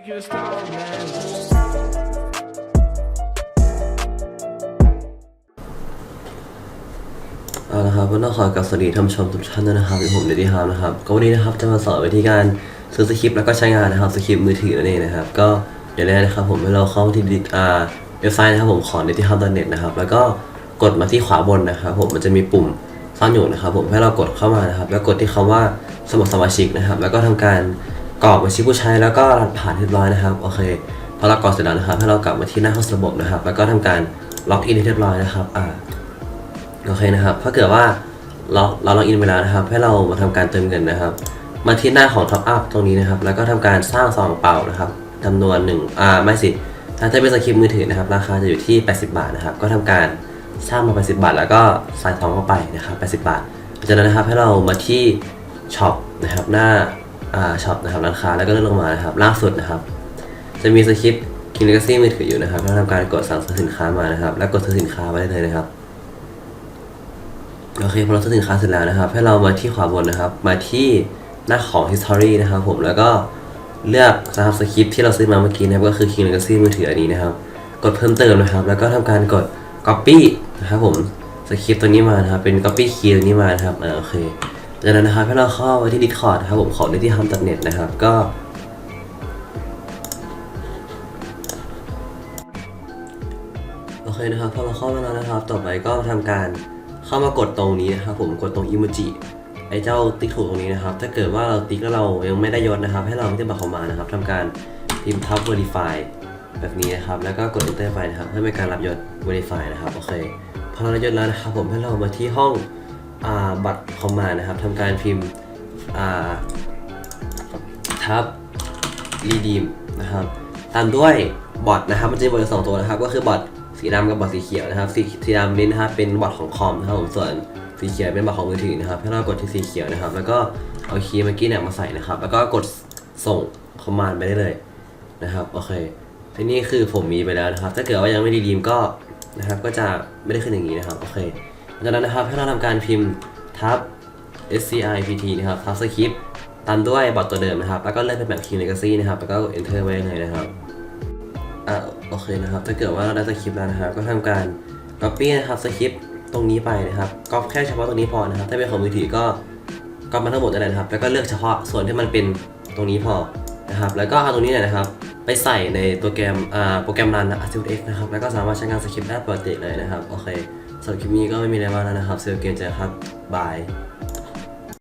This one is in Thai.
Make you stop, man. เอาละครับวันนี้ขอกลับสวัสดีท่านผู้ชมทุกท่านด้วยนะครับผมเดดี้ฮาร์มนะครับก็วันนี้นะครับจะมาสอนวิธีการซื้อสคริปต์แล้วก็ใช้งานนะครับสคริปต์มือถือนั่นเองนะครับก็อย่างแรกนะครับผมให้เราเข้าที่ดิอ่าเว็บไซต์นะครับผมของ d e t y h u b n e t นะครับแล้วก็กดมาที่ขวาบนนะครับผมมันจะมีปุ่มซ่อนอยู่นะครับผมให้เรากดเข้ามานะครับ แล้วกดที่คำว่าสมัครสมาชิกนะครับ แล้วก็ทำการ กรอกบัญชีผู้ใช้แล้วก็รหัสผ่านเรียบร้อยนะครับโอเคพอเรากรอกเสร็จแล้วนะครับให้เรากลับมาที่หน้าห้องระบบนะครับ แล้วก็ทำการล็อกอินให้เรียบร้อยนะครับอ่าโอเคนะครับถ้าเกิดว่าเราเราล็อกอินไปแล้วนะครับ ให้เรามาทำการเติมเงินนะครับ มาที่หน้าของ Top Up ตรงนี้นะครับ แล้วก็ทำการสร้างซองเป่านะครับจำนวนหนึ่งอ่าไม่สิ ถ้าจะเป็นสคริปต์มือถือนะครับ ราคาจะอยู่ที่ 80 บาทนะครับ ก็ทำการสร้างมา 80 บาท แล้วก็ใส่ซองเข้าไปนะครับ 80 บาท จากนั้นนะครับให้เรามาที่ช็อปนะครับหน้า ช็อปนะครับร้านค้าแล้วก็เลื่อนลงมานะครับล่าสุดนะครับ จะมีสคริปต์คิงเลกซี่มือถืออยู่นะครับแล้วทำการกดสั่งซื้อสินค้ามานะครับ แล้วกดซื้อสินค้าไว้ได้เลยนะครับโอเคพอเราซื้อสินค้าเสร็จแล้วนะครับ ให้เรามาที่ขวาบนนะครับ มาที่หน้าของ history นะครับผมแล้วก็เลือกนะครับสคริปต์ที่เราซื้อมาเมื่อกี้นะครับก็คือ King Legacy มือถืออันนี้นะครับ กดเพิ่มเติมนะครับ แล้วก็ทำการกด copy นะครับผมสคริปต์ตัวนี้มานะครับเป็น copy key ตัวนี้มานะครับอ่าโอเค จากนั้นนะครับให้เราเข้าไปที่ Discord นะครับผมของ d a t y h u m n e t นะครับก็โอเคนะครับพอเราเข้ามาแล้วนะครับ ต่อไปก็ทำการเข้ามากดตรงนี้นะครับผมกดตรงอิโมจิไอ้เจ้าติ๊กถูกตรงนี้นะครับ ถ้าเกิดว่าเราติ๊กแล้วเรายังไม่ได้ยศนะครับ ให้เราไม่บัตรเข้ามานะครับทำการพิมพ์ทับ verify แบบนี้นะครับ แล้วก็กด enter ไปนะครับเพื่อเป็นการรับยศ verify นะครับโอเคพอเรายศแล้วนะครับผมให้เรามาที่ห้อง บัตรคอมมานะครับทำการพิมพ์ทับ redeem นะครับตามด้วยบอทนะครับมันจะมีบอทสองตัวนะครับ ก็คือบอทสีดำกับบอทสีเขียวนะครับ สีสีดำนี่นะครับเป็นบอทของคอมนะครับผมส่วนสีเขียวเป็นบอทของมือถือนะครับให้เรากดที่สีเขียวนะครับ แล้วก็เอาคีย์เมื่อกี้เนี่ยมาใส่นะครับ แล้วก็กดส่งคอมมานด์ไปได้เลยนะครับโอเคทีนี้คือผมมีไปแล้วนะครับ ถ้าเกิดว่ายังไม่รีดีมก็นะครับ ก็จะไม่ได้ขึ้นอย่างนี้นะครับโอเค จากนั้นนะครับให้เราทำการพิมพ์ทับ scipt นะครับทับสคริปต์ตามด้วยบอทตัวเดิมนะครับ แล้วก็เลือกเป็นแบบ King Legacy นะครับ แล้วก็กด enter ไว้เลยนะครับ อะโอเคนะครับ ถ้าเกิดว่าเราได้สคริปต์แล้วนะครับ ก็ทำการ copy นะครับสคริปต์ตรงนี้ไปนะครับก็แค่เฉพาะตรงนี้พอนะครับ ถ้าเป็นของมือถือก็ก็มาทั้งหมดนั่นแหละนะครับ แล้วก็เลือกเฉพาะส่วนที่มันเป็นตรงนี้พอนะครับ แล้วก็เอาตรงนี้เนี่ยนะครับ ไปใส่ในโปรแกรมอ่าโปรแกรมรัน Article X นะครับ แล้วก็สามารถใช้งานสคริปต์ได้ปกติเลยนะครับ โอเค สำหรับคลิปนี้ก็ไม่มีอะไรมากแล้วนะครับเซลเกนเจอครับบาย